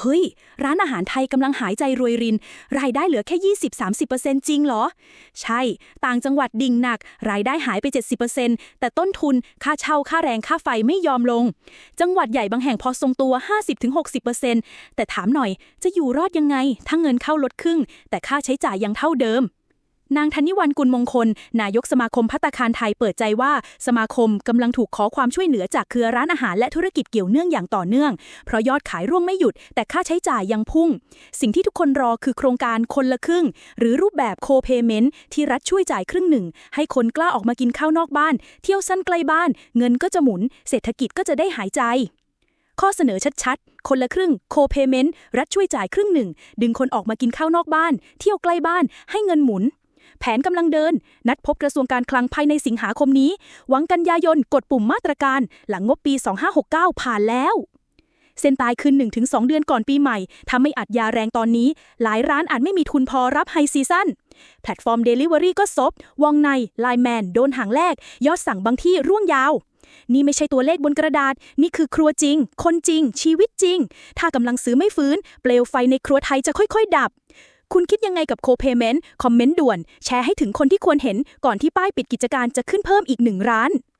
เฮ้ย ร้านอาหารไทยกำลังหายใจรวยริน รายได้เหลือแค่ 20-30%จริงเหรอ ใช่ ต่างจังหวัดดิ่งหนัก รายได้หายไป 70%แต่ต้นทุน ค่าเช่า ค่าแรง ค่าไฟไม่ยอมลง จังหวัดใหญ่บางแห่งพอทรงตัว 50-60%แต่ถามหน่อย จะอยู่รอดยังไง ถ้าเงินเข้าลดครึ่ง แต่ค่าใช้จ่ายยังเท่าเดิม นางธนิวันกุลมงคล นายกสมาคมพัตตาคารไทยเปิดใจว่าสมาคมกำลังถูกขอความช่วยเหลือจากเครือร้านอาหารและธุรกิจเกี่ยวเนื่องอย่างต่อเนื่อง เพราะยอดขายร่วงไม่หยุด แต่ค่าใช้จ่ายยังพุ่ง สิ่งที่ทุกคนรอคือโครงการคนละครึ่ง หรือรูปแบบโคเพเมนต์ที่รัฐช่วยจ่ายครึ่งหนึ่ง ให้คนกล้าออกมากินข้าวนอกบ้าน เที่ยวสั้นใกล้บ้าน เงินก็จะหมุน เศรษฐกิจก็จะได้หายใจข้อเสนอชัดๆ คนละครึ่ง โคเพเมนต์ รัฐช่วยจ่ายครึ่งหนึ่ง ดึงคนออกมากินข้าวนอกบ้าน เที่ยวใกล้บ้าน ให้เงินหมุน แผนกำลังเดิน นัดพบกระทรวงการคลังภายในสิงหาคมนี้ หวังกันยายนกดปุ่มมาตรการ หลังงบปี 2569 ผ่านแล้ว เส้นตายคืน1-2 เดือนก่อนปีใหม่ถ้าไม่อัดยาแรงตอนนี้ หลายร้านอาจไม่มีทุนพอรับไฮซีซั่นแพลตฟอร์ม Delivery ก็ซบวองในไลแมนโดนหางแรก ยอดสั่งบางที่ร่วงยาวนี่ไม่ใช่ตัวเลขบนกระดาษ นี่คือครัวจริง คนจริง ชีวิตจริง ถ้ากำลังซื้อไม่ฟื้น เปลวไฟในครัวไทยจะค่อย ๆ ดับ คุณคิดยังไงกับโคเพเมนต์คอมเมนต์ด่วน แชร์ให้ถึงคนที่ควรเห็นก่อนที่ป้ายปิดกิจการจะขึ้นเพิ่มอีกหนึ่งร้าน